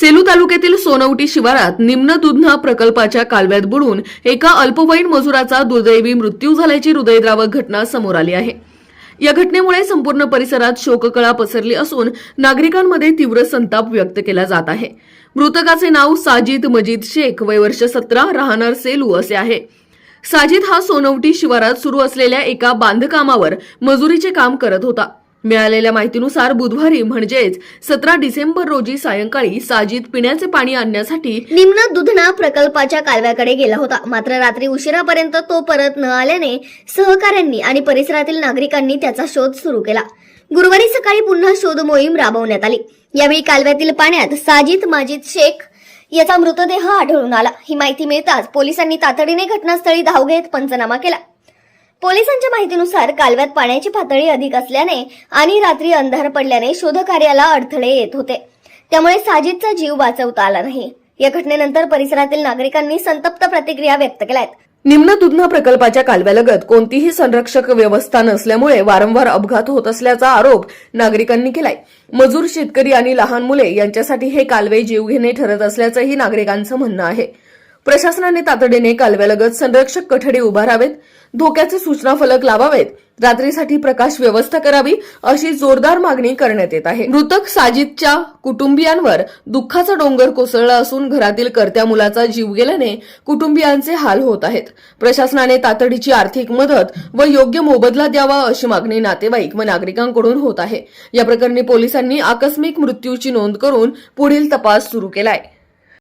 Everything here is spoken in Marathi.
सेलू तालुक्यातील सोनवटी शिवारात निम्न दुधना प्रकल्पाच्या कालव्यात बुडून एका अल्पवयीन मजुराचा दुर्दैवी मृत्यू झाल्याची हृदयद्रावक घटना समोर आली आहे. या घटनेमुळे संपूर्ण परिसरात शोककळा पसरली असून नागरिकांमध्ये तीव्र संताप व्यक्त केला जात आहे. मृतकाचे नाव साजिद मजीद शेख वय वर्ष सतरा राहणार सेलू असे आहे. साजिद हा सोनवटी शिवारात सुरू असलेल्या एका बांधकामावर मजुरीचे काम करत होता. मिळालेल्या माहितीनुसार बुधवारी म्हणजेच सतरा डिसेंबर रोजी सायंकाळी साजिद पिण्याचे पाणी आणण्यासाठी निम्न दुधना प्रकल्पाच्या कालव्याकडे गेला होता. मात्र रात्री उशिरापर्यंत तो परत न आल्याने सहकाऱ्यांनी आणि परिसरातील नागरिकांनी त्याचा शोध सुरू केला. गुरुवारी सकाळी पुन्हा शोध मोहीम राबवण्यात आली. यावेळी कालव्यातील पाण्यात साजिद माजिद शेख याचा मृतदेह आढळून आला. ही माहिती मिळताच पोलिसांनी तातडीने घटनास्थळी धाव घेत पंचनामा केला. पोलिसांच्या माहितीनुसार कालव्यात पाण्याची पातळी अधिक असल्याने आणि रात्री अंधार पडल्याने शोधकार्याला अडथळे येत होते. त्यामुळे साजिदचा जीव वाचवता आला नाही. या घटनेनंतर परिसरातील नागरिकांनी संतप्त प्रतिक्रिया व्यक्त केल्या आहेत निम्न दुधना प्रकल्पाच्या कालव्यालगत कोणतीही संरक्षक व्यवस्था नसल्यामुळे वारंवार अपघात होत असल्याचा आरोप नागरिकांनी केलाय. मजूर शेतकरी आणि लहान मुले यांच्यासाठी हे कालवे जीवघेणे ठरत असल्याचंही नागरिकांचं म्हणणं आहे. प्रशासनाने तातडीने कालव्यालगत संरक्षक कठडे उभारावेत धोक्याचे सूचना फलक लावावेत. रात्रीसाठी प्रकाश व्यवस्था करावी अशी जोरदार मागणी करण्यात येत आहे. मृतक साजिदच्या कुटुंबियांवर दुःखाचा डोंगर कोसळला असून घरातील करत्या मुलाचा जीव गेल्याने कुटुंबियांचे हाल होत आहेत. प्रशासनाने तातडीची आर्थिक मदत व योग्य मोबदला द्यावा अशी मागणी नातेवाईक व नागरिकांकडून होत आहे. या प्रकरणी पोलिसांनी आकस्मिक मृत्यूची नोंद करून पुढील तपास सुरू केला आहे